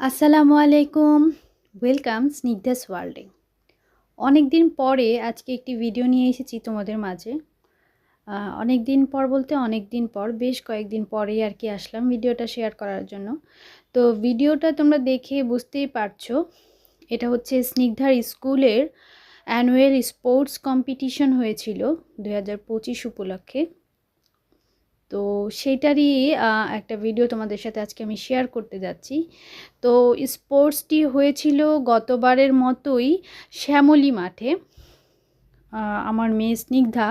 আসসালামু আলাইকুম। ওয়েলকাম স্নিগ্ধাস ওয়ার্ল্ডে অনেক দিন পরে আজকে একটি ভিডিও নিয়ে এসেছি তোমাদের মাঝে। অনেক দিন পর বলতে অনেক দিন পর, বেশ কয়েকদিন পরেই আর কি আসলাম ভিডিওটা শেয়ার করার জন্য। তো ভিডিওটা তোমরা দেখে বুঝতেই পারছ, এটা হচ্ছে স্নিগ্ধার স্কুলের অ্যানুয়াল স্পোর্টস কম্পিটিশন হয়েছিল দু হাজার পঁচিশ উপলক্ষে। তো সেটারই আহ, একটা ভিডিও তোমাদের সাথে আজকে আমি শেয়ার করতে যাচ্ছি। তো স্পোর্টসটি হয়েছিল গতবারের মতোই শ্যামলী মাঠে। আমার মেয়ে স্নিগ্ধা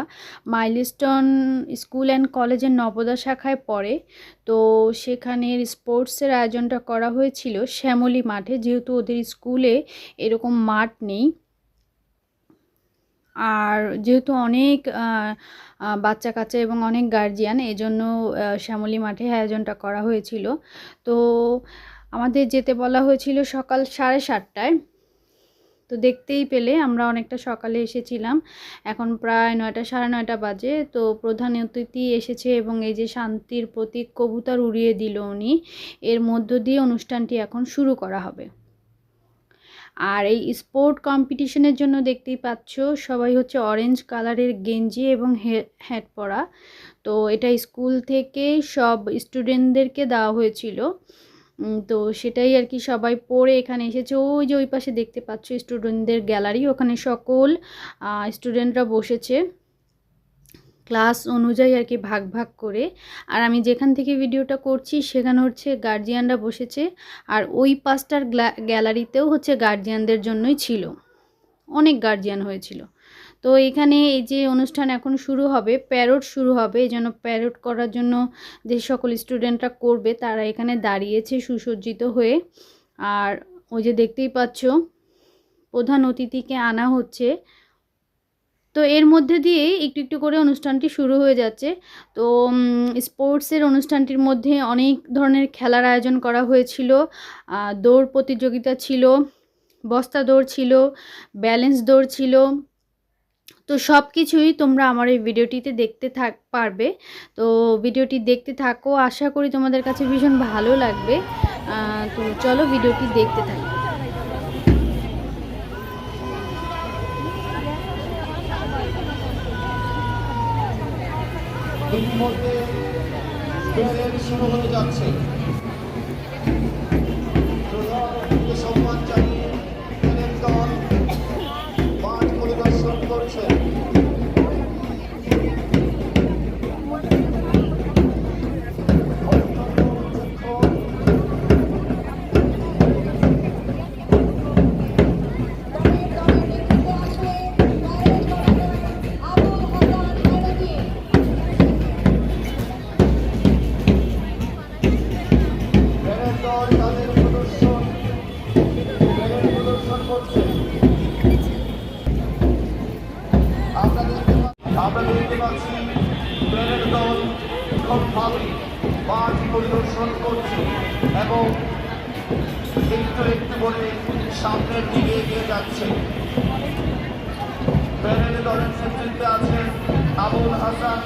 মাইলস্টোন স্কুল অ্যান্ড কলেজের নবদা শাখায় পড়ে। তো সেখানের স্পোর্টসের আয়োজনটা করা হয়েছিল শ্যামলী মাঠে যেহেতু ওদের স্কুলে এরকম মাঠ নেই। আর যেহেতু অনেক বাচ্চা কাচ্চা এবং অনেক গার্জিয়ান এজন্য শ্যামলী মাঠে আয়োজনটা করা হয়েছিল। তো আমাদের যেতে বলা হয়েছিল সকাল সাড়ে সাতটায়। তো দেখতেই পেলে আমরা অনেকটা সকালে এসেছিলাম। এখন প্রায় নয়টা, সাড়ে নয়টা বাজে। তো প্রধান অতিথি এসেছে এবং এই যে শান্তির প্রতীক কবুতর উড়িয়ে দিল উনি, এর মধ্য দিয়ে অনুষ্ঠানটি এখন শুরু করা হবে। আর এই স্পোর্ট কম্পিটিশনের জন্য দেখতেই পাচ্ছ, সবাই হচ্ছে অরেঞ্জ কালারের গেঞ্জি এবং হ্যাট পরা। তো এটা স্কুল থেকে সব স্টুডেন্টদেরকে দেওয়া হয়েছিল। তো সেটাই আর কি সবাই পড়ে এখানে এসেছে। ওই যে ওই পাশে দেখতে পাচ্ছ স্টুডেন্টদের গ্যালারি ওখানে সকল স্টুডেন্টরা বসেছে। ক্লাস অনুযায়ী আর কি ভাগ ভাগ করে। আর আমি যেখান থেকে ভিডিওটা করছি, সেখানে হচ্ছে গার্জিয়ানরা বসেছে। আর ওই পাঁচটার গ্যালারিতেও হচ্ছে গার্জিয়ানদের জন্যই ছিল। অনেক গার্জিয়ান হয়েছিল। তো এখানে এই যে অনুষ্ঠান এখন শুরু হবে প্যারোড শুরু হবে, এই জন্য প্যারোড করার জন্য যে সকল স্টুডেন্টরা করবে, তারা এখানে দাঁড়িয়েছে সুসজ্জিত হয়ে। আর ওই যে দেখতেই পাচ্ছ, প্রধান অতিথিকে আনা হচ্ছে। তো এর মধ্যে দিয়েই একটু একটু করে অনুষ্ঠানটি শুরু হয়ে যাচ্ছে। তো স্পোর্টসের অনুষ্ঠানটির মধ্যে অনেক ধরনের খেলার আয়োজন করা হয়েছিল। দৌড় প্রতিযোগিতা ছিল, বস্তা দৌড় ছিল, ব্যালেন্স দৌড় ছিল। তো সব কিছুই তোমরা আমার এই ভিডিওটিতে দেখতে থাক, পারবে। তো ভিডিওটি দেখতে থাকো। আশা করি তোমাদের কাছে ভীষণ ভালো লাগবে। তো চলো ভিডিওটি দেখতে থাকো। ইতিমধ্যে মুহূর্তে শুরু হতে যাচ্ছে। দিকে এগিয়ে যাচ্ছে প্যানেলে দলের নেতৃত্বে আছেন আবুল হাসান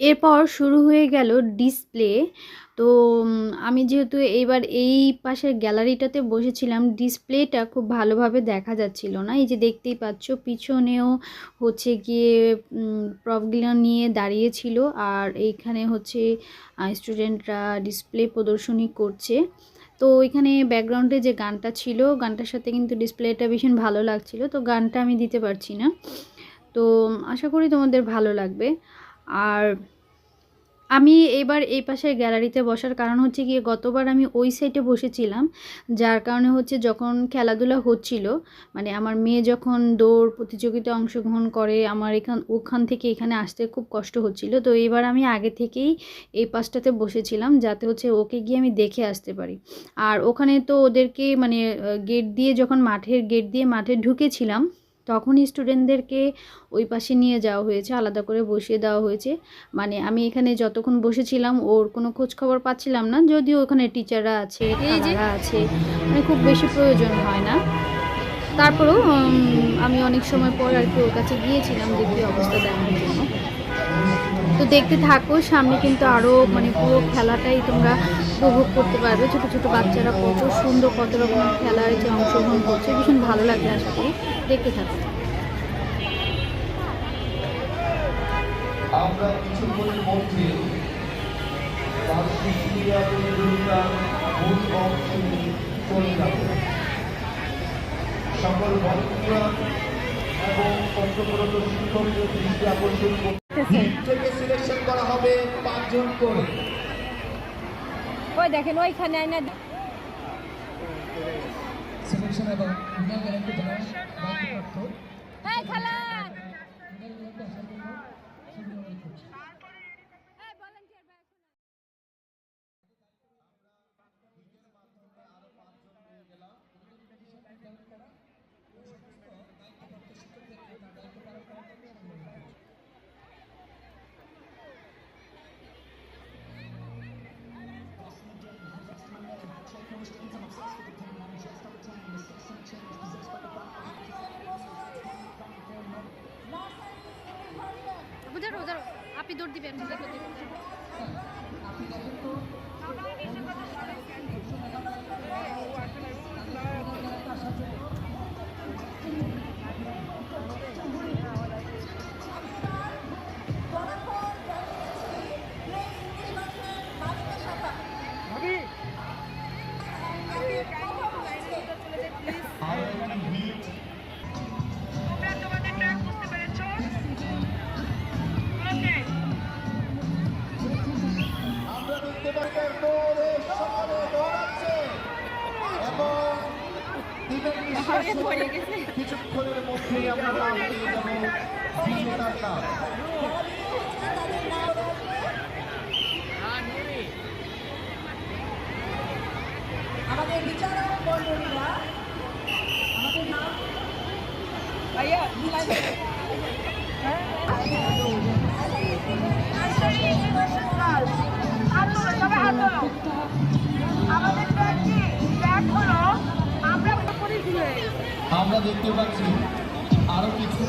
এরপর শুরু হয়ে গেল ডিসপ্লে তো আমি যেহেতু এইবার এই পাশের গ্যালারিটাতে বসেছিলাম, ডিসপ্লেটা খুব ভালোভাবে দেখা যাচ্ছিল না। এই যে দেখতেই পাচ্ছ, পিছনেও হচ্ছে গিয়ে প্রবগুলো নিয়ে দাঁড়িয়েছিল আর এইখানে হচ্ছে স্টুডেন্টরা ডিসপ্লে প্রদর্শনী করছে। তো এখানে ব্যাকগ্রাউন্ডে যে গানটা ছিল, গানটার সাথে কিন্তু ডিসপ্লেটা ভীষণ ভালো লাগছিল, তো গানটা আমি দিতে পারছি না। তো, আশা করি তোমাদের ভালো লাগবে। আর আমি এবার এই পাশের গ্যালারিতে বসার কারণ হচ্ছে গিয়ে গতবার আমি ওই সাইডে বসেছিলাম, যার কারণে হচ্ছে যখন খেলাধুলা হচ্ছিল মানে আমার মেয়ে যখন দৌড় প্রতিযোগিতায় অংশগ্রহণ করে, আমার এখান, ওখান থেকে এখানে আসতে খুব কষ্ট হচ্ছিল। তো এবার আমি আগে থেকেই এই পাশটাতে বসেছিলাম, যাতে হচ্ছে ওকে গিয়ে আমি দেখে আসতে পারি। আর ওখানে তো ওদেরকে মানে গেট দিয়ে, যখন মাঠের গেট দিয়ে মাঠে ঢুকেছিলাম তখনই স্টুডেন্টদেরকে ওই পাশে নিয়ে যাওয়া হয়েছে আলাদা করে বসিয়ে দেওয়া হয়েছে। মানে আমি এখানে যতক্ষণ বসেছিলাম ওর কোনো খোঁজ খবর পাচ্ছিলাম না যদিও ওখানে টিচাররা আছে আছে মানে খুব বেশি প্রয়োজন হয় না। তারপরেও আমি অনেক সময় পর আর কি ওর কাছে গিয়েছিলাম দেখি অবস্থা দেখার জন্য। তো দেখতে থাকো সামনে কিন্তু আরও মানে পুরো খেলাটাই তোমরা উপভোগ করতে পারবে। ছোটো ছোটো বাচ্চারা কত সুন্দর কত রকমের খেলার যে অংশগ্রহণ করছে। ভীষণ ভালো লাগবে আশা করি। দেখতে থাকো। আমরা কিছুক্ষণের মধ্যে বার্ষিক ক্রীড়া প্রতিযোগিতার মূল অংশে চলে যাব। সকল ভলেন্টিয়ার এবং শিক্ষকদের দৃষ্টি আকর্ষণ করতে থেকে সিলেকশন করা হবে পাঁচজন করে। ওই দেখেন ওইখানে আইনা এই খেলা। ধরো আপনি দৌড় দিবেন কিছুক্ষণের মধ্যেই আমরা নাম পেয়ে যাব বিজেতার নাম আমাদের বিচারক মণ্ডলীরা আমাদের নাম ভাইয়া আমাদের আমরা দেখতে পাচ্ছি আরও কিছু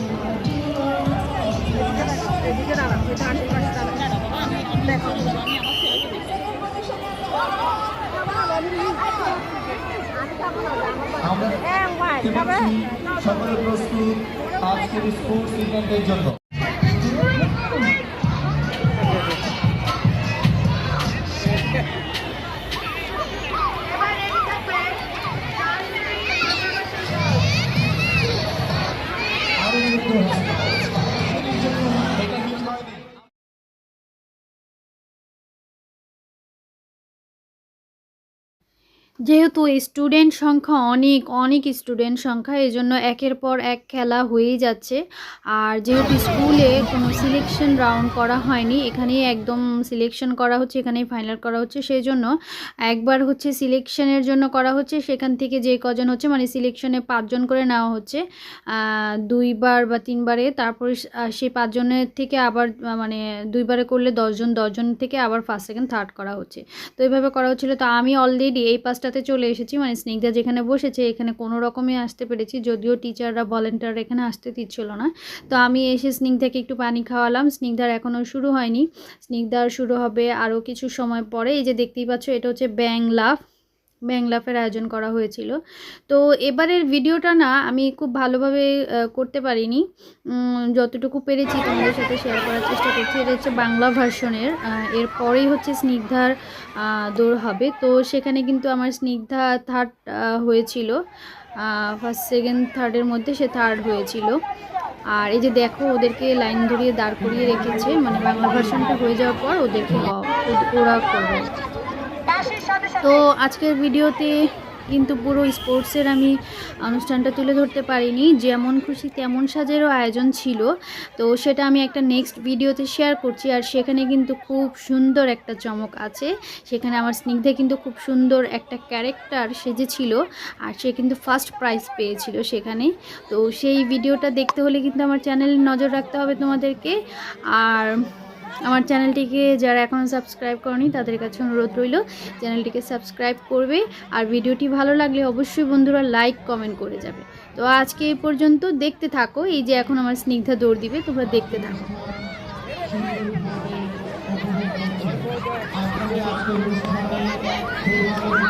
আমরা সকলে প্রস্তুত আজকের স্পোর্টস ইভেন্টের জন্য। যেহেতু স্টুডেন্ট সংখ্যা অনেক অনেক স্টুডেন্ট সংখ্যা, এই জন্য একের পর এক খেলা হয়েই যাচ্ছে। আর যেহেতু স্কুলে কোনো সিলেকশন রাউন্ড করা হয়নি, এখানেই একদম সিলেকশন করা হচ্ছে, এখানেই ফাইনাল করা হচ্ছে। সেই জন্য একবার হচ্ছে সিলেকশনের জন্য করা হচ্ছে, সেখান থেকে যে কজন হচ্ছে মানে সিলেকশনে পাঁচজন করে নেওয়া হচ্ছে। দুইবার বা তিনবারে, তারপরে সেই পাঁচজনের থেকে আবার মানে দুইবারে করলে দশজন দশজন থেকে আবার ফার্স্ট সেকেন্ড থার্ড করা হচ্ছে। তো এইভাবে করা হচ্ছিল। তো আমি অলরেডি এই পাঁচটাতে চলে এসেছি মানে স্নিগ্ধা যেখানে বসেছে এখানে কোনো রকমে আসতে পেরেছি, যদিও টিচাররা ভলেন্টিয়ার এখানে আসতে দিচ্ছিল না। তো আমি এসে স্নিগ্ধাকে একটু পানি খাওয়ালাম, স্নিগ্ধার এখনও শুরু হয়নি। স্নিগ্ধার শুরু হবে আরও কিছু সময় পরে, এই যে দেখতেই পাচ্ছ, এটা হচ্ছে ব্যাং লাভ ব্যাং লাফের আয়োজন করা হয়েছিল। তো এবারের ভিডিওটা না আমি খুব ভালোভাবে করতে পারিনি। যতটুকু পেরেছি তোমাদের সাথে শেয়ার করার চেষ্টা করছি। এটা হচ্ছে বাংলা ভার্সনের এরপরেই হচ্ছে স্নিগ্ধার দৌড় হবে। তো সেখানে কিন্তু আমার স্নিগ্ধা থার্ড হয়েছিল। ফার্স্ট সেকেন্ড থার্ডের মধ্যে সে থার্ড হয়েছিল। আর এই যে দেখো ওদেরকে লাইন ধরিয়ে দাঁড় করিয়ে রেখেছে মানে বাংলা ভার্সনটা হয়ে যাওয়ার পর ওদেরকে ওরা করবে। তো আজকের ভিডিওতে কিন্তু পুরো স্পোর্টসের আমি অনুষ্ঠানটা তুলে ধরতে পারিনি। যেমন খুশি, তেমন সাজেরও আয়োজন ছিল। তো সেটা আমি একটা নেক্সট ভিডিওতে শেয়ার করছি। আর সেখানে কিন্তু খুব সুন্দর একটা চমক আছে। সেখানে আমার স্নিগ্ধে কিন্তু খুব সুন্দর একটা ক্যারেক্টার সেজেছিল। আর সে কিন্তু ফার্স্ট প্রাইজ পেয়েছিল সেখানে। তো সেই ভিডিওটা দেখতে হলে কিন্তু আমার চ্যানেলে নজর রাখতে হবে তোমাদেরকে। আর আমার চ্যানেলটিকে যারা এখনও সাবস্ক্রাইব করেনি, তাদের কাছে অনুরোধ রইল, চ্যানেলটিকে সাবস্ক্রাইব করবে। আর ভিডিওটি ভালো লাগলে অবশ্যই বন্ধুরা লাইক কমেন্ট করে যাবে। তো আজকে এই পর্যন্ত দেখতে থাকো, এই যে এখন আমার স্নিগ্ধা দৌড় দিবে, তোমরা দেখতে থাকো। আপনাদের আজকের অনুষ্ঠানে আপনি উঠে দাঁড়ান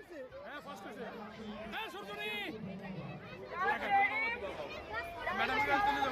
উঠে দাঁড়ান ফার্স্ট সেকেন্ডে দেখবেন ফার্স্ট ফার্স্ট ফার্স্ট ফার্স্ট